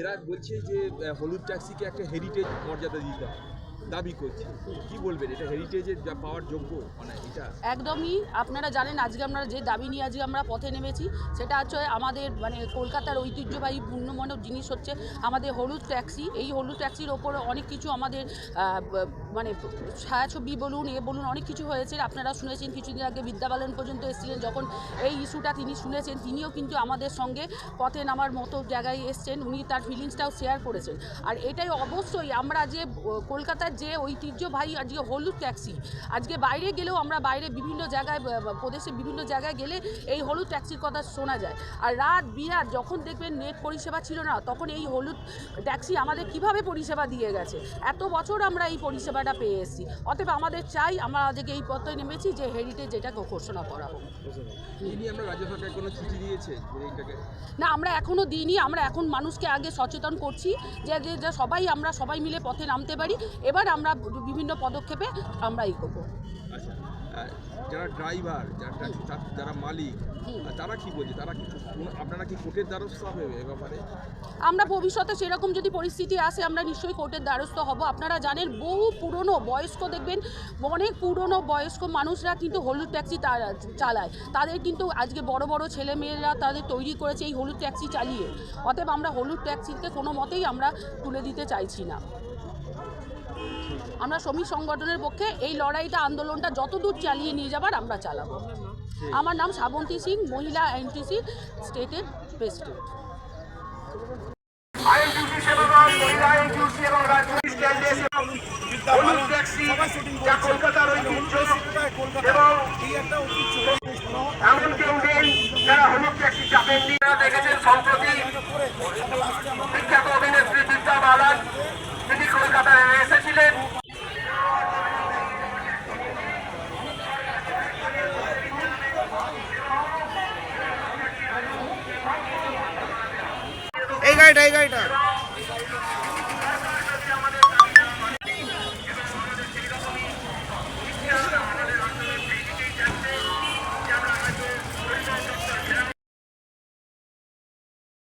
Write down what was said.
এরা বলছে যে হলুদ ট্যাক্সিকে একটা হেরিটেজ মর্যাদা দিতে হবে। দাবি করছে। কি বলবেন? এটা হেরিটেজের যা পাওয়ার যোগ্য? মানে এটা একদমই। আপনারা জানেন, আজকে আমরা যে দাবি নিয়ে আজকে আমরা পথে নেমেছি, সেটা হচ্ছে আমাদের মানে কলকাতার ঐতিহ্যবাহী পূর্ণমানব জিনিস হচ্ছে আমাদের হলুদ ট্যাক্সি। এই হলুদ ট্যাক্সির ওপরে অনেক কিছু আমাদের মানে ছায়াছবি বলুন, এ বলুন, অনেক কিছু হয়েছে। আপনারা শুনেছেন, কিছুদিন আগে বিদ্যাবালন পর্যন্ত এসেছিলেন, যখন এই ইস্যুটা তিনি শুনেছেন, তিনিও কিন্তু আমাদের সঙ্গে পথে নামার মতো জায়গায় এসছেন। উনি তার ফিলিংসটাও শেয়ার করেছেন। আর এটাই অবশ্যই আমরা যে কলকাতার যে ঐতিহ্যবাহী আজকে হলুদ ট্যাক্সি। আজকে বাইরে গেলেও আমরা বাইরে বিভিন্ন জায়গায় প্রদেশে বিভিন্ন জায়গায় গেলে এই হলুদ ট্যাক্সির কথা শোনা যায়। আর রাত বিরাত যখন দেখবেন নেট পরিষেবা ছিল না তখন এই হলুদ ট্যাক্সি আমাদের কীভাবে পরিষেবা দিয়ে গেছে? এত বছর আমরা এই পরিষেবাটা পেয়ে এসেছি। অতএব আমাদের চাই আমরা আজকে এই পথে নেমেছি যে হেরিটেজ এটাকে ঘোষণা করা হোক না আমরা এখনও দিইনি। আমরা এখন মানুষকে আগে সচেতন করছি যে সবাই আমরা সবাই মিলে পথে নামতে পারি। এবার আমরা বিভিন্ন পদক্ষেপে আমরা এগোবো। আচ্ছা যারা ড্রাইভার যারা যারা মালিক তারা কি বলছে? তারা কি আপনারা কি কোর্টের দ্বারস্থ হবে এ ব্যাপারে? আমরা ভবিষ্যতে সেরকম যদি পরিস্থিতি আসে আমরা নিশ্চয়ই কোর্টের দ্বারস্থ হব। আপনারা জানেন বহু পুরনো বয়স্ক দেখবেন অনেক পুরনো বয়স্ক মানুষরা কিন্তু হলুদ ট্যাক্সি চালায়। তাদের কিন্তু আজকে বড় বড় ছেলেমেয়েরা তাদের তৈরি করেছে এই হলুদ ট্যাক্সি চালিয়ে। অতএব আমরা হলুদ ট্যাক্সিকে কোনো মতেই আমরা তুলে দিতে চাইছি না। আমরা শ্রমিক সংগঠনের পক্ষে এই লড়াইটা আন্দোলনটা যতদূর চালিয়ে নিয়ে যাবার আমরা চালাবো। আমার নাম শ্রাবন্তী সিং মহিলা এনটিসি স্টেটের প্রেসিডেন্ট। এমন কেউ নেই যারা হলুদ ট্যাক্সি চাপেননি দেখেছেন সম্প্রতি বিখ্যাত অভিনেত্রী বিদ্যা বালান তিনি কলকাতায় এসেছিলেন এই গাড়িটা এই গাড়িটা